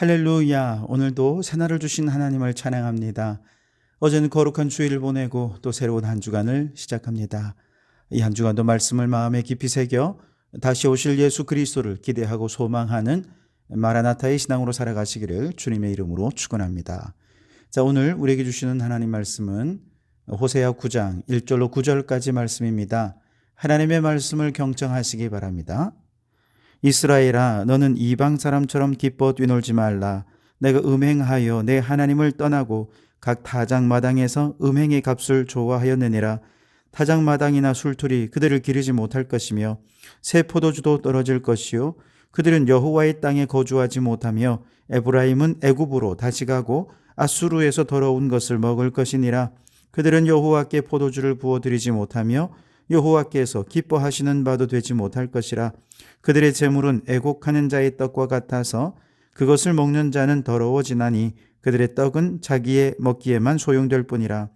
할렐루야. 오늘도 새날을 주신 하나님을 찬양합니다. 어제는 거룩한 주일을 보내고 또 새로운 한 주간을 시작합니다. 이 한 주간도 말씀을 마음에 깊이 새겨 다시 오실 예수 그리스도를 기대하고 소망하는 마라나타의 신앙으로 살아가시기를 주님의 이름으로 축원합니다. 자, 오늘 우리에게 주시는 하나님 말씀은 호세아 9장 1절로 9절까지 말씀입니다. 하나님의 말씀을 경청하시기 바랍니다. 이스라엘아 너는 이방 사람처럼 기뻐 뛰놀지 말라. 내가 음행하여 내 하나님을 떠나고 각 타작 마당에서 음행의 값을 좋아하였느니라. 타작 마당이나 술틀이 그들을 기르지 못할 것이며 새 포도주도 떨어질 것이요. 그들은 여호와의 땅에 거주하지 못하며 에브라임은 애굽으로 다시 가고 아수르에서 더러운 것을 먹을 것이니라. 그들은 여호와께 포도주를 부어 드리지 못하며 여호와께서 기뻐하시는 바도 되지 못할 것이라 그들의 재물은 애곡하는 자의 떡과 같아서 그것을 먹는 자는 더러워지나니 그들의 떡은 자기의 먹기에만 소용될 뿐이라.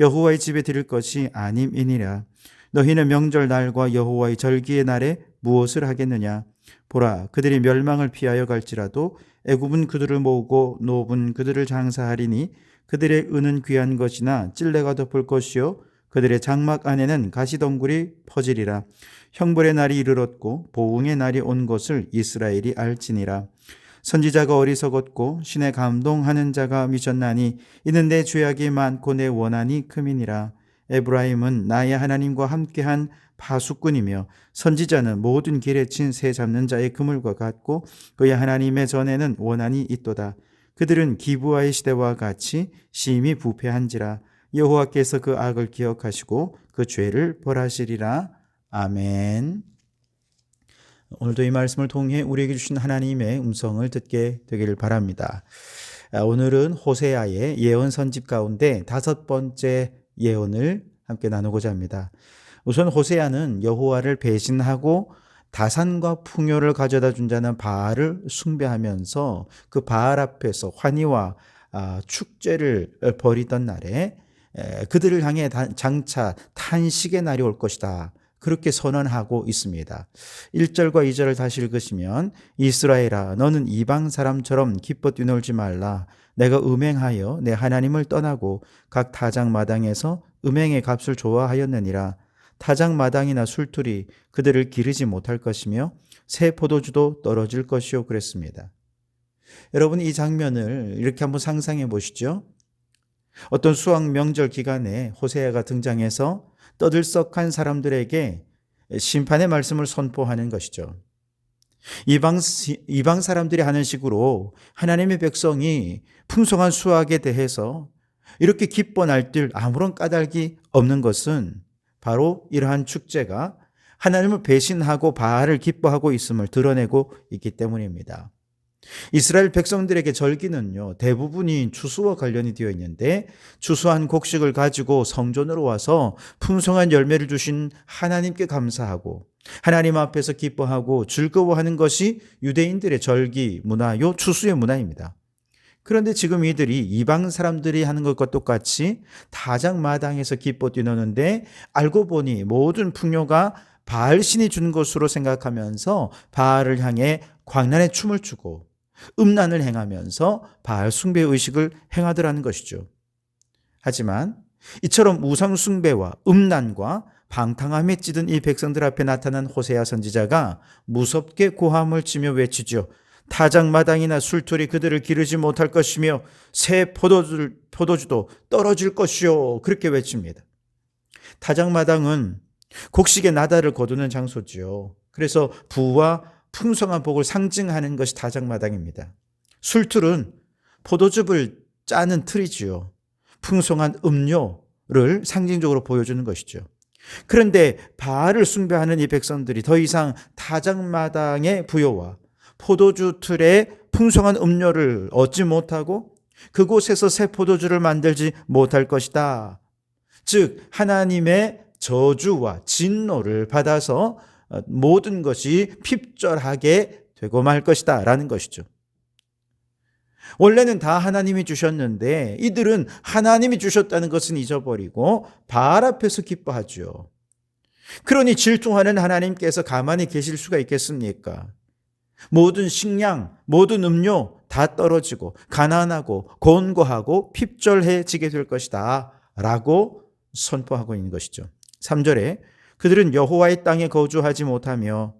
여호와의 집에 드릴 것이 아님이니라. 너희는 명절 날과 여호와의 절기의 날에 무엇을 하겠느냐? 보라 그들이 멸망을 피하여 갈지라도 애굽은 그들을 모으고 노은 그들을 장사하리니 그들의 은은 귀한 것이나 찔레가 덮을 것이요 그들의 장막 안에는 가시덩굴이 퍼지리라. 형벌의 날이 이르렀고 보응의 날이 온 것을 이스라엘이 알지니라. 선지자가 어리석었고 신에 감동하는 자가 미쳤나니 이는 내 죄악이 많고 내 원한이 크민이라. 에브라임은 나의 하나님과 함께한 파수꾼이며 선지자는 모든 길에 친 새 잡는 자의 그물과 같고 그의 하나님의 전에는 원한이 있도다. 그들은 기부와의 시대와 같이 심히 부패한지라 여호와께서 그 악을 기억하시고 그 죄를 벌하시리라 아멘. 오늘도 이 말씀을 통해 우리에게 주신 하나님의 음성을 듣게 되기를 바랍니다. 아, 오늘은 호세아의 예언 선집 가운데 다섯 번째 예언을 함께 나누고자 합니다. 우선 호세아는 여호와를 배신하고 다산과 풍요를 가져다 준 자는 바알을 숭배하면서 그 바알 앞에서 환희와 아, 축제를 벌이던 날에 그들을 향해 장차 탄식의 날이 올 것이다. 그렇게 선언하고 있습니다. 1절과 2절을 다시 읽으시면 이스라엘아 너는 이방 사람처럼 기뻐 뛰놀지 말라 내가 음행하여 내 하나님을 떠나고 각 타작 마당에서 음행의 값을 좋아하였느니라 타작 마당이나 술틀이 그들을 기르지 못할 것이며 새 포도주도 떨어질 것이요 그랬습니다. 여러분 이 장면을 이렇게 한번 상상해 보시죠. 어떤 수학 명절 기간에 호세아가 등장해서 떠들썩한 사람들에게 심판의 말씀을 선포하는 것이죠. 이방, 이방 사람들이 하는 식으로 하나님의 백성이 풍성한 수확에 대해서 이렇게 기뻐 날뛸 아무런 까닭이 없는 것은 바로 이러한 축제가 하나님을 배신하고 바알을 기뻐하고 있음을 드러내고 있기 때문입니다. 이스라엘 백성들에게 절기는요, 대부분이 추수와 관련이 되어 있는데, 추수한 곡식을 가지고 성전으로 와서 풍성한 열매를 주신 하나님께 감사하고, 하나님 앞에서 기뻐하고 즐거워하는 것이 유대인들의 절기 문화요, 추수의 문화입니다. 그런데 지금 이들이 이방 사람들이 하는 것과 똑같이 다장마당에서 기뻐 뛰노는데, 알고 보니 모든 풍요가 바알 신이 준 것으로 생각하면서 바알을 향해 광란의 춤을 추고 음란을 행하면서 바알 숭배 의식을 행하더라는 것이죠. 하지만 이처럼 우상 숭배와 음란과 방탕함에 찌든 이 백성들 앞에 나타난 호세아 선지자가 무섭게 고함을 치며 외치죠. 타작마당이나 술틀이 그들을 기르지 못할 것이며 새 포도주, 포도주도 떨어질 것이요. 그렇게 외칩니다. 타작마당은 곡식의 나다를 거두는 장소지요. 그래서 부와 풍성한 복을 상징하는 것이 다작마당입니다. 술틀은 포도즙을 짜는 틀이지요. 풍성한 음료를 상징적으로 보여주는 것이죠. 그런데 바알을 숭배하는 이 백성들이 더 이상 다작마당의 부여와 포도주 틀에 풍성한 음료를 얻지 못하고 그곳에서 새 포도주를 만들지 못할 것이다. 즉 하나님의 저주와 진노를 받아서 모든 것이 핍절하게 되고 말 것이다. 라는 것이죠. 원래는 다 하나님이 주셨는데 이들은 하나님이 주셨다는 것은 잊어버리고 바알 앞에서 기뻐하죠. 그러니 질투하는 하나님께서 가만히 계실 수가 있겠습니까? 모든 식량, 모든 음료 다 떨어지고 가난하고 곤고하고 핍절해지게 될 것이다. 라고 선포하고 있는 것이죠. 3절에 그들은 여호와의 땅에 거주하지 못하며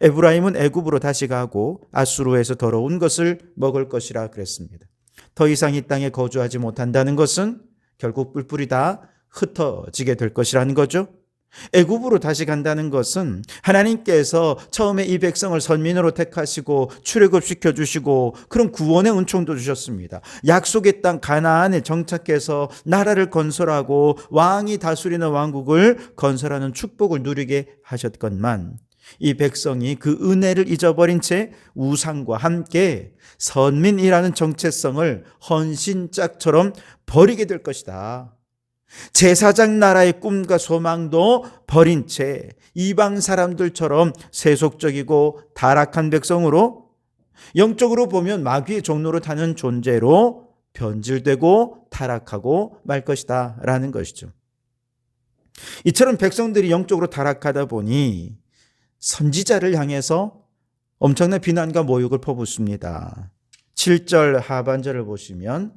에브라임은 애굽으로 다시 가고 아수르에서 더러운 것을 먹을 것이라 그랬습니다. 더 이상 이 땅에 거주하지 못한다는 것은 결국 뿔뿔이 다 흩어지게 될 것이라는 거죠. 애굽으로 다시 간다는 것은 하나님께서 처음에 이 백성을 선민으로 택하시고 출애굽시켜 주시고 그런 구원의 은총도 주셨습니다. 약속의 땅 가나안에 정착해서 나라를 건설하고 왕이 다스리는 왕국을 건설하는 축복을 누리게 하셨건만 이 백성이 그 은혜를 잊어버린 채 우상과 함께 선민이라는 정체성을 헌신짝처럼 버리게 될 것이다. 제사장 나라의 꿈과 소망도 버린 채 이방 사람들처럼 세속적이고 타락한 백성으로 영적으로 보면 마귀의 종로로 타는 존재로 변질되고 타락하고 말 것이다 라는 것이죠. 이처럼 백성들이 영적으로 타락하다 보니 선지자를 향해서 엄청난 비난과 모욕을 퍼붓습니다. 7절 하반절을 보시면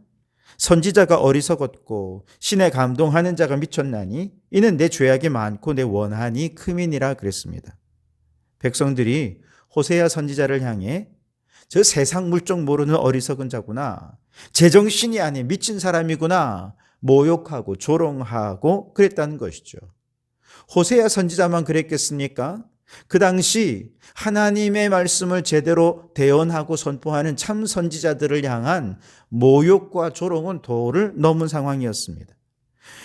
선지자가 어리석었고 신에 감동하는 자가 미쳤나니 이는 내 죄악이 많고 내 원한이 크민이라 그랬습니다. 백성들이 호세야 선지자를 향해 저 세상 물정 모르는 어리석은 자구나. 제정신이 아닌 미친 사람이구나. 모욕하고 조롱하고 그랬다는 것이죠. 호세야 선지자만 그랬겠습니까? 그 당시 하나님의 말씀을 제대로 대언하고 선포하는 참 선지자들을 향한 모욕과 조롱은 도를 넘은 상황이었습니다.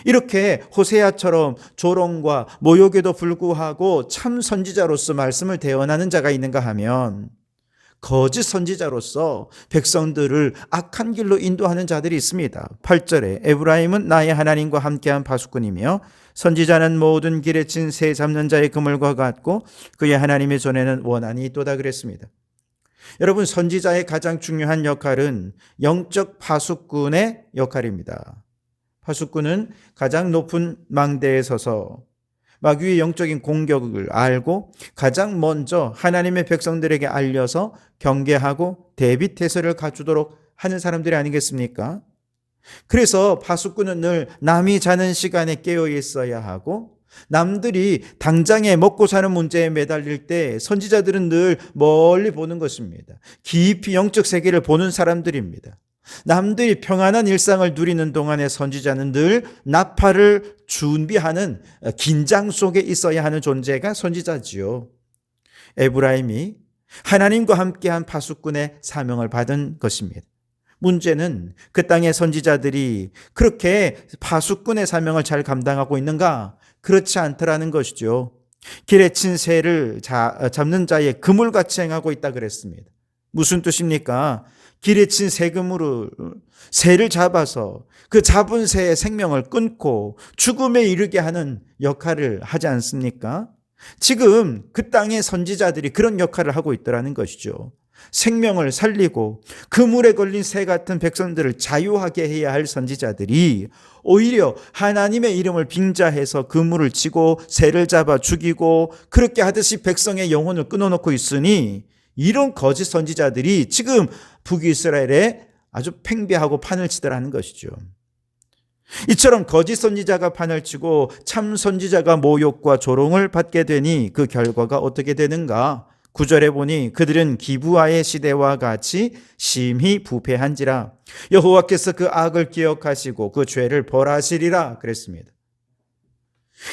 이렇게 호세아처럼 조롱과 모욕에도 불구하고 참 선지자로서 말씀을 대언하는 자가 있는가 하면 거짓 선지자로서 백성들을 악한 길로 인도하는 자들이 있습니다. 8절에 에브라임은 나의 하나님과 함께한 파수꾼이며 선지자는 모든 길에 친 새 잡는 자의 그물과 같고 그의 하나님의 손에는 원한이 있도다 그랬습니다. 여러분 선지자의 가장 중요한 역할은 영적 파수꾼의 역할입니다. 파수꾼은 가장 높은 망대에 서서 마귀의 영적인 공격을 알고 가장 먼저 하나님의 백성들에게 알려서 경계하고 대비 태세를 갖추도록 하는 사람들이 아니겠습니까? 그래서 파수꾼은 늘 남이 자는 시간에 깨어 있어야 하고 남들이 당장에 먹고 사는 문제에 매달릴 때 선지자들은 늘 멀리 보는 것입니다. 깊이 영적 세계를 보는 사람들입니다. 남들이 평안한 일상을 누리는 동안에 선지자는 늘 나팔을 준비하는 긴장 속에 있어야 하는 존재가 선지자지요. 에브라임이 하나님과 함께한 파수꾼의 사명을 받은 것입니다. 문제는 그 땅의 선지자들이 그렇게 파수꾼의 사명을 잘 감당하고 있는가? 그렇지 않더라는 것이죠. 길에 친 새를 잡는 자의 그물같이 행하고 있다 그랬습니다. 무슨 뜻입니까? 길에 친 새그물을 새를 잡아서 그 잡은 새의 생명을 끊고 죽음에 이르게 하는 역할을 하지 않습니까? 지금 그 땅의 선지자들이 그런 역할을 하고 있더라는 것이죠. 생명을 살리고 그물에 걸린 새 같은 백성들을 자유하게 해야 할 선지자들이 오히려 하나님의 이름을 빙자해서 그물을 치고 새를 잡아 죽이고 그렇게 하듯이 백성의 영혼을 끊어놓고 있으니 이런 거짓 선지자들이 지금 북이스라엘에 아주 팽배하고 판을 치더라는 것이죠. 이처럼 거짓 선지자가 판을 치고 참 선지자가 모욕과 조롱을 받게 되니 그 결과가 어떻게 되는가? 구절에 보니 그들은 기부아의 시대와 같이 심히 부패한지라 여호와께서 그 악을 기억하시고 그 죄를 벌하시리라 그랬습니다.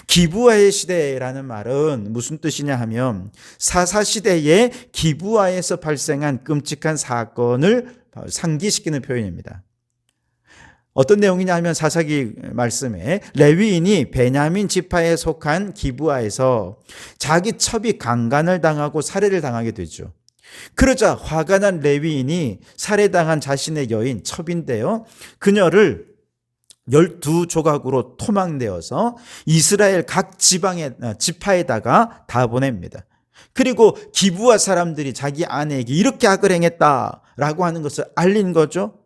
기부아의 시대라는 말은 무슨 뜻이냐 하면 사사 시대에 기부아에서 발생한 끔찍한 사건을 상기시키는 표현입니다. 어떤 내용이냐 하면 사사기 말씀에 레위인이 베냐민 지파에 속한 기부아에서 자기 첩이 강간을 당하고 살해를 당하게 되죠. 그러자 화가 난 레위인이 살해당한 자신의 여인 첩인데요. 그녀를 열두 조각으로 토막내어서 이스라엘 각 지방에 어, 지파에다가 다 보냅니다. 그리고 기부와 사람들이 자기 아내에게 이렇게 악을 행했다라고 하는 것을 알린 거죠.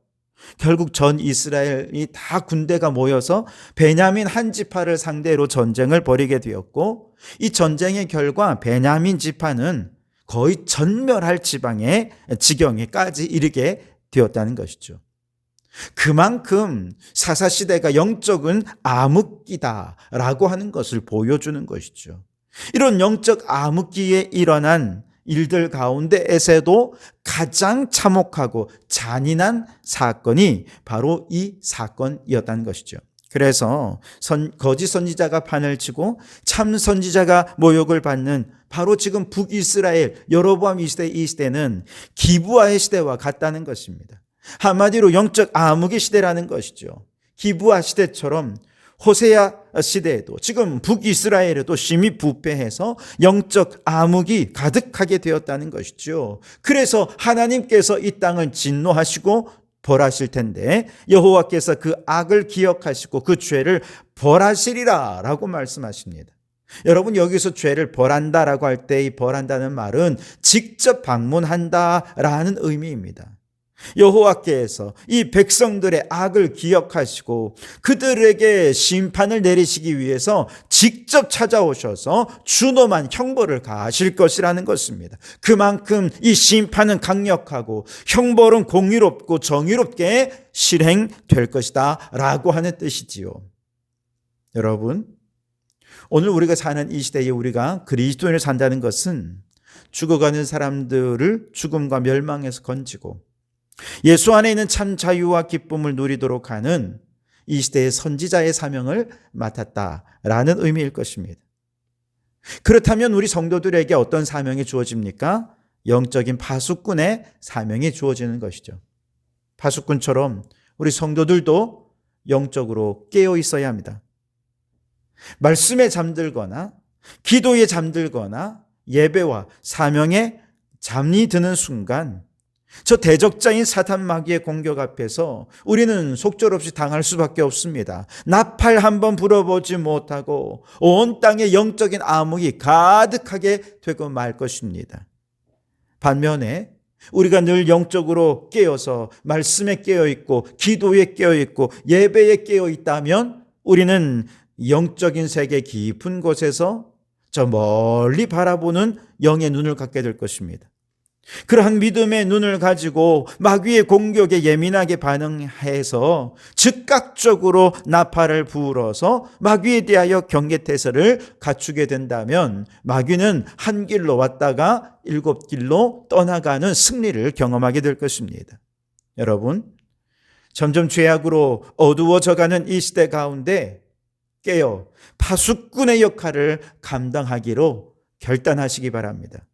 결국 전 이스라엘이 다 군대가 모여서 베냐민 한 지파를 상대로 전쟁을 벌이게 되었고 이 전쟁의 결과 베냐민 지파는 거의 전멸할 지방의 지경에까지 이르게 되었다는 것이죠. 그만큼 사사시대가 영적인 암흑기다라고 하는 것을 보여주는 것이죠. 이런 영적 암흑기에 일어난 일들 가운데에서도 가장 참혹하고 잔인한 사건이 바로 이 사건이었다는 것이죠. 그래서 선, 거짓 선지자가 판을 치고 참 선지자가 모욕을 받는 바로 지금 북이스라엘 여로보암 이 시대 이 시대는 기부아의 시대와 같다는 것입니다. 한마디로 영적 암흑의 시대라는 것이죠. 기부아 시대처럼 호세아 시대에도 지금 북이스라엘에도 심히 부패해서 영적 암흑이 가득하게 되었다는 것이죠. 그래서 하나님께서 이 땅을 진노하시고 벌하실 텐데 여호와께서 그 악을 기억하시고 그 죄를 벌하시리라라고 말씀하십니다. 여러분 여기서 죄를 벌한다라고 할 때 이 벌한다는 말은 직접 방문한다라는 의미입니다. 여호와께서 이 백성들의 악을 기억하시고 그들에게 심판을 내리시기 위해서 직접 찾아오셔서 준엄한 형벌을 가하실 것이라는 것입니다. 그만큼 이 심판은 강력하고 형벌은 공의롭고 정의롭게 실행될 것이다 라고 하는 뜻이지요. 여러분 오늘 우리가 사는 이 시대에 우리가 그리스도인을 산다는 것은 죽어가는 사람들을 죽음과 멸망에서 건지고 예수 안에 있는 참 자유와 기쁨을 누리도록 하는 이 시대의 선지자의 사명을 맡았다라는 의미일 것입니다. 그렇다면 우리 성도들에게 어떤 사명이 주어집니까? 영적인 파수꾼의 사명이 주어지는 것이죠. 파수꾼처럼 우리 성도들도 영적으로 깨어 있어야 합니다. 말씀에 잠들거나 기도에 잠들거나 예배와 사명에 잠이 드는 순간 저 대적자인 사탄 마귀의 공격 앞에서 우리는 속절없이 당할 수밖에 없습니다. 나팔 한번 불어보지 못하고 온 땅에 영적인 암흑이 가득하게 되고 말 것입니다. 반면에 우리가 늘 영적으로 깨어서 말씀에 깨어 있고 기도에 깨어 있고 예배에 깨어 있다면 우리는 영적인 세계 깊은 곳에서 저 멀리 바라보는 영의 눈을 갖게 될 것입니다. 그러한 믿음의 눈을 가지고 마귀의 공격에 예민하게 반응해서 즉각적으로 나팔을 부어서 마귀에 대하여 경계태세를 갖추게 된다면 마귀는 한 길로 왔다가 일곱 길로 떠나가는 승리를 경험하게 될 것입니다. 여러분, 점점 죄악으로 어두워져가는 이 시대 가운데 깨어 파수꾼의 역할을 감당하기로 결단하시기 바랍니다.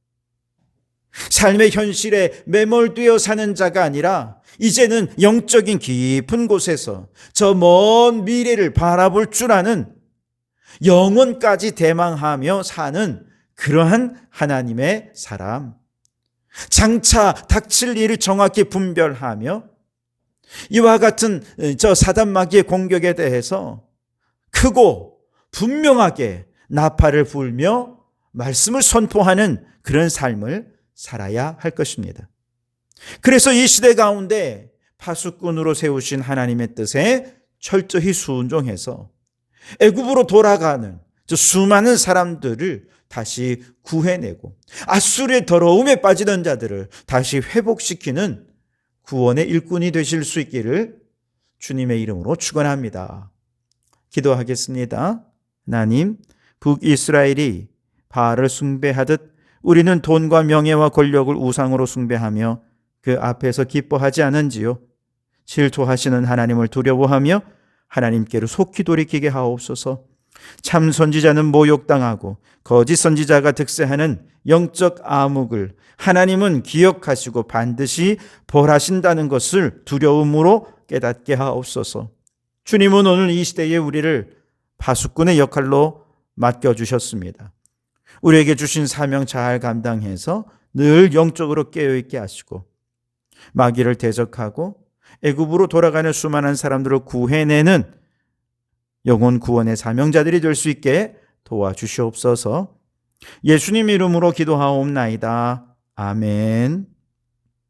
삶의 현실에 매몰되어 사는 자가 아니라 이제는 영적인 깊은 곳에서 저 먼 미래를 바라볼 줄 아는 영혼까지 대망하며 사는 그러한 하나님의 사람. 장차 닥칠 일을 정확히 분별하며 이와 같은 저 사단마귀의 공격에 대해서 크고 분명하게 나팔을 불며 말씀을 선포하는 그런 삶을 살아야 할 것입니다. 그래서 이 시대 가운데 파수꾼으로 세우신 하나님의 뜻에 철저히 순종해서 애굽으로 돌아가는 수많은 사람들을 다시 구해내고 아수르의 더러움에 빠지던 자들을 다시 회복시키는 구원의 일꾼이 되실 수 있기를 주님의 이름으로 축원합니다. 기도하겠습니다. 하나님, 북이스라엘이 바알을 숭배하듯 우리는 돈과 명예와 권력을 우상으로 숭배하며 그 앞에서 기뻐하지 않은지요. 질투하시는 하나님을 두려워하며 하나님께로 속히 돌이키게 하옵소서. 참 선지자는 모욕당하고 거짓 선지자가 득세하는 영적 암흑을 하나님은 기억하시고 반드시 벌하신다는 것을 두려움으로 깨닫게 하옵소서. 주님은 오늘 이 시대에 우리를 파수꾼의 역할로 맡겨주셨습니다. 우리에게 주신 사명 잘 감당해서 늘 영적으로 깨어있게 하시고 마귀를 대적하고 애굽으로 돌아가는 수많은 사람들을 구해내는 영혼 구원의 사명자들이 될 수 있게 도와주시옵소서. 예수님 이름으로 기도하옵나이다. 아멘.